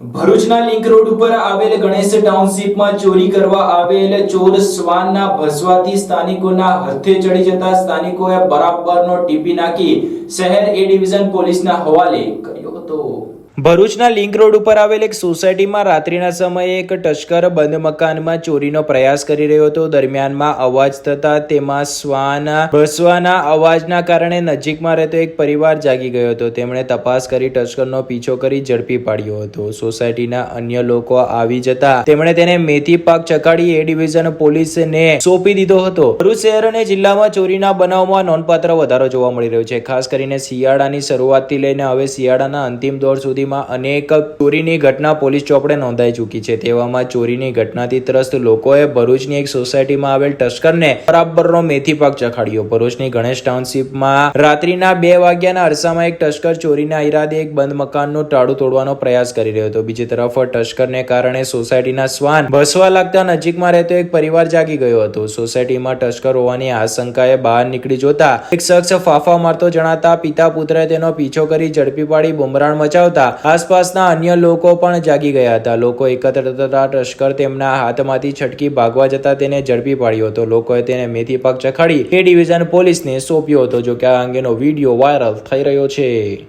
ભરૂચના link road ઉપર આવેલ ગણેશ ટાઉનશીપમાં ચોરી કરવા આવેલ ચોર શ્વાનના ભસવાથી સ્થાનિકોના હથે ચડી જતા સ્થાનિકોએ બરાબરનો ટીપી નાખી શહેર એ ડિવિઝન પોલીસના હવાલે કર્યો હતો. ભરૂચના લિંક રોડ ઉપર આવેલ એક સોસાયટીમાં રાત્રિના સમયે એક ટશ્કર બંધ મકાનમાં ચોરીનો પ્રયાસ કરી રહ્યો હતો. દરમિયાનમાં અવાજ થતા તેમાં શ્વાના, ભસવાના અવાજના કારણે નજીકમાં રહેતો એક પરિવાર જાગી ગયો હતો. તેમણે તપાસ કરી ટશ્કરનો પીછો કરી ઝડપી પાડ્યો હતો. સોસાયટીના અન્ય લોકો આવી જતા તેમણે તેને મેથી પાક ચકાડી એ ડિવિઝન પોલીસને સોંપી દીધો હતો. ભરૂચ શહેર અને જિલ્લામાં ચોરીના બનાવમાં નોંધપાત્ર વધારો જોવા મળી રહ્યો છે. ખાસ કરીને શિયાળાની શરૂઆતથી લઈને હવે શિયાળાના અંતિમ દોર સુધીમાં અનેક ચોરીની ઘટના પોલીસ ચોપડે નોંધાઈ ચૂકી છે. તેવામાં ચોરીની ઘટનાથી ત્રસ્ત લોકોએ ભરૂચની એક સોસાયટીમાં આવેલ ટસ્કરને બરાબરનો મેથી પાક ચખાડ્યો. ભરૂચની ગણેશ ટાઉનશીપમાં રાત્રિના બે વાગ્યાના અરસામાં એક ટસ્કર ચોરીના ઈરાદે એક બંધ મકાનનું ટાળું તોડવાનો પ્રયાસ કરી રહ્યો હતો. બીજી તરફ ટસ્કરને કારણે સોસાયટીના શ્વાન ભસવા લાગતા નજીકમાં રહેતો એક પરિવાર જાગી ગયો હતો. સોસાયટીમાં ટસ્કર હોવાની આશંકાએ બહાર નીકળી જોતા એક શખ્સ ફાફા મારતો જણાતા પિતા પુત્રએ તેનો પીછો કરી ઝડપી પાડી બુમરાણ મચાવતા આસપાસના અન્ય લોકો પણ જાગી ગયા હતા. લોકો એકત્ર થતા તસ્કર તેમના હાથમાંથી છટકી ભાગવા જતા તેને ઝડપી પાડ્યો હતો. લોકોએ તેને મેથી પાક ચખાડી એ ડિવિઝન પોલીસને સોંપ્યો હતો જો કે આ અંગેનો વીડિયો વાયરલ થઈ રહ્યો છે.